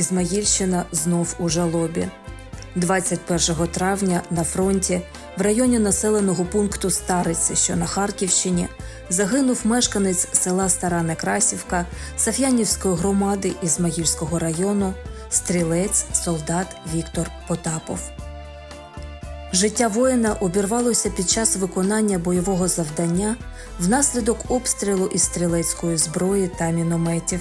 Ізмаїльщина знов у жалобі. 21 травня на фронті в районі населеного пункту Стариці, що на Харківщині, загинув мешканець села Стара Некрасівка Саф'янівської громади Ізмаїльського району, стрілець солдат Віктор Потапов. Життя воїна обірвалося під час виконання бойового завдання внаслідок обстрілу із стрілецької зброї та мінометів.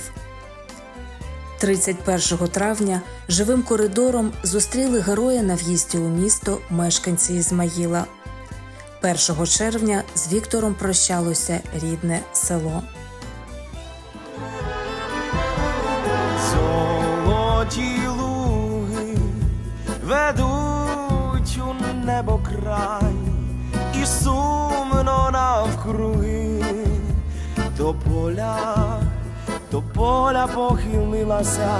31 травня живим коридором зустріли героя на в'їзді у місто мешканці Ізмаїла. 1 червня з Віктором прощалося рідне село. Золоті луги ведуть у небо край, і сумно навкруги до поля, до поля похилилася,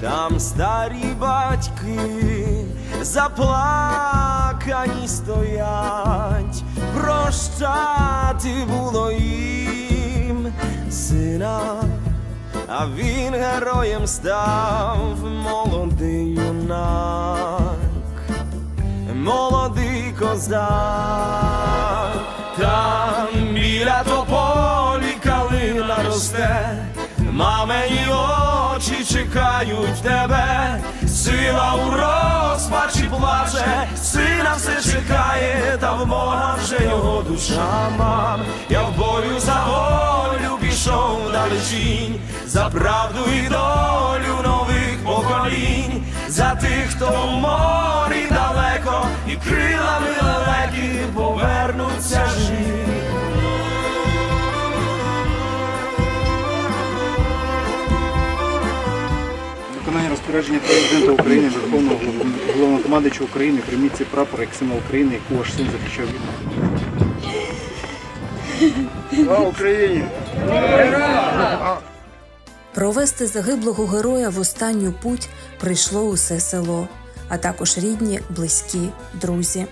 там старі батьки заплакані стоять, прощати було їм сина. А він героєм став молодий юнак, молодий козак, чекають тебе, сила у розпачі плаче, сина все чекає, та в Бога вже його душа мам. Я в бою за волю пішов далечінь, за правду і долю нових поколінь, за тих, хто в морі далеко, і крилами розпорядження президента України, Верховного Голов- Головнокомандуючого України, прийміть цей прапор як символ України, яку ваш син захищав від. Слава Україні! Провести загиблого героя в останню путь прийшло усе село, а також рідні, близькі, друзі.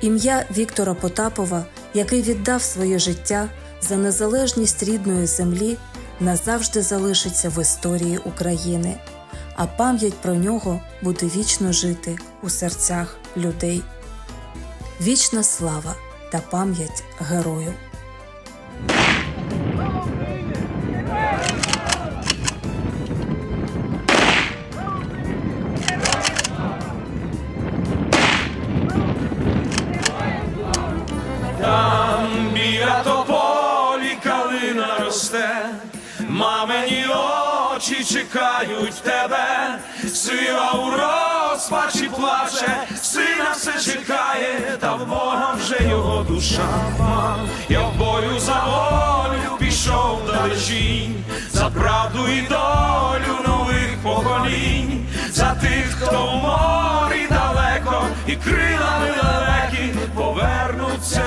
Ім'я Віктора Потапова, який віддав своє життя за незалежність рідної землі, назавжди залишиться в історії України, а пам'ять про нього буде вічно жити у серцях людей. Вічна слава та пам'ять герою. Там мамині очі чекають тебе, сила у розпачі плаче, сина все чекає, та в Бога вже його душа. Я в бою за волю пішов далечінь, за правду і долю нових поколінь, за тих, хто в морі далеко, і крилами далекі повернуться